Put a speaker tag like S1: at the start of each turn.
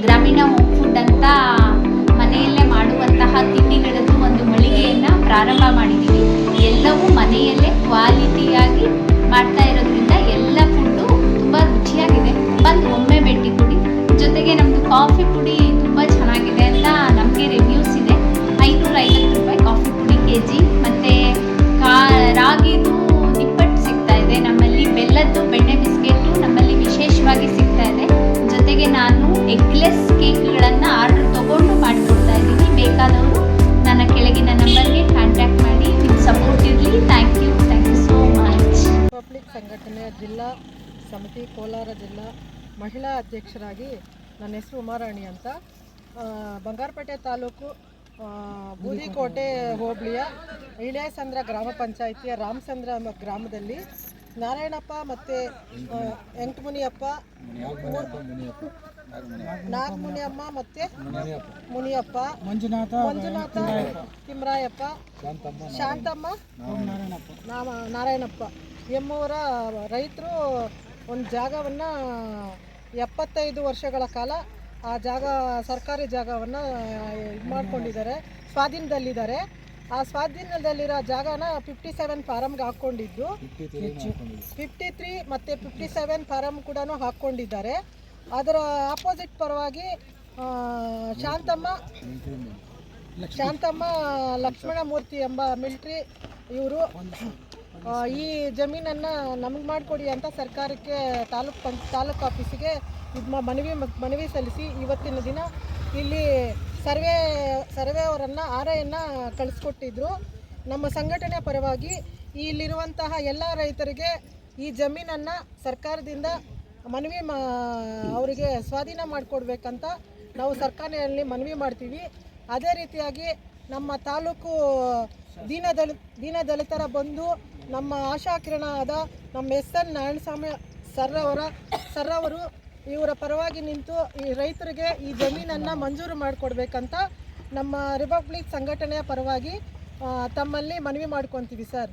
S1: গ্রামীণ ಜಿಲ್ಲಾ ಸಮಿತಿ ಕೋಲಾರ ಜಿಲ್ಲಾ ಮಹಿಳಾ ಅಧ್ಯಕ್ಷರಾಗಿ ನನ್ನ ಹೆಸರು ಉಮಾರಾಣಿ ಅಂತ. ಬಂಗಾರಪೇಟೆ ತಾಲೂಕು ಬೂದಿಕೋಟೆ ಹೋಬಳಿಯ ಇಳೆಯಸಂದ್ರ ಗ್ರಾಮ ಪಂಚಾಯಿತಿಯ ರಾಮಚಂದ್ರ ಎಂಬ ಗ್ರಾಮದಲ್ಲಿ ನಾರಾಯಣಪ್ಪ ಮತ್ತು ಎಂಟುಮುನಿಯಪ್ಪ ನಾಗಮುನಿಯಮ್ಮ ಮತ್ತು ಮುನಿಯಪ್ಪ
S2: ಮಂಜುನಾಥ
S1: ಮಂಜುನಾಥ ತಿಮ್ರಾಯಪ್ಪ. ಶಾಂತಮ್ಮ ನಾಮ ನಾರಾಯಣಪ್ಪ. ಎಂಬುವರ ರೈತರು ಒಂದು ಜಾಗವನ್ನು ಎಪ್ಪತ್ತೈದು ವರ್ಷಗಳ ಕಾಲ ಆ ಜಾಗ ಸರ್ಕಾರಿ ಜಾಗವನ್ನು ಇದು ಮಾಡ್ಕೊಂಡಿದ್ದಾರೆ ಸ್ವಾಧೀನದಲ್ಲಿದ್ದಾರೆ. ಆ ಸ್ವಾಧೀನದಲ್ಲಿರೋ ಜಾಗನ ಫಿಫ್ಟಿ ಸೆವೆನ್ ಫಾರಮ್ಗೆ ಹಾಕ್ಕೊಂಡಿದ್ದು. ಫಿಫ್ಟಿ ತ್ರೀ ಮತ್ತು ಫಿಫ್ಟಿ ಸೆವೆನ್ ಫಾರಮ್ ಕೂಡ ಹಾಕ್ಕೊಂಡಿದ್ದಾರೆ. ಅದರ ಆಪೋಸಿಟ್ ಪರವಾಗಿ ಶಾಂತಮ್ಮ ಶಾಂತಮ್ಮ. ಶಾಂತಮ್ಮ ಲಕ್ಷ್ಮಣಮೂರ್ತಿ ಎಂಬ ಮಿಲ್ಟ್ರಿ ಇವರು ಈ ಜಮೀನನ್ನು ನಮಗೆ ಮಾಡಿಕೊಡಿ ಅಂತ ಸರ್ಕಾರಕ್ಕೆ ತಾಲೂಕು ಪಂಚ ತಾಲೂಕು ಆಫೀಸಿಗೆ ಇದು ಮನವಿ ಮನವಿ ಸಲ್ಲಿಸಿ ಇವತ್ತಿನ ದಿನ ಇಲ್ಲಿ ಸರ್ವೆ ಸರ್ವೆ ಅವರನ್ನು ಆರ್ ಐಯನ್ನು ಕಳಿಸ್ಕೊಟ್ಟಿದ್ರು. ನಮ್ಮ ಸಂಘಟನೆ ಪರವಾಗಿ ಇಲ್ಲಿರುವಂತಹ ಎಲ್ಲ ರೈತರಿಗೆ ಈ ಜಮೀನನ್ನು ಸರ್ಕಾರದಿಂದ ಮನವಿ ಮಾ, ಅವರಿಗೆ ಸ್ವಾಧೀನ ಮಾಡಿಕೊಡ್ಬೇಕಂತ ನಾವು ಸರ್ಕಾರದಲ್ಲಿ ಮನವಿ ಮಾಡ್ತೀವಿ. ಅದೇ ರೀತಿಯಾಗಿ ನಮ್ಮ ತಾಲೂಕು ದೀನದಲಿ, ದೀನದಲಿತರ ಬಂದು ನಮ್ಮ ಆಶಾ ಕಿರಣ ಆದ ನಮ್ಮ ಎಸ್ ಎನ್ ನಾರಾಯಣಸ್ವಾಮಿ ಸರ್ರವರ ಸರ್ರವರು ಇವರ ಪರವಾಗಿ ನಿಂತು ಈ ರೈತರಿಗೆ ಈ ಜಮೀನನ್ನು ಮಂಜೂರು ಮಾಡಿಕೊಡ್ಬೇಕಂತ ನಮ್ಮ ರಿಪಬ್ಲಿಕ್ ಸಂಘಟನೆಯ ಪರವಾಗಿ ತಮ್ಮಲ್ಲಿ ಮನವಿ ಮಾಡ್ಕೊತೀವಿ ಸರ್.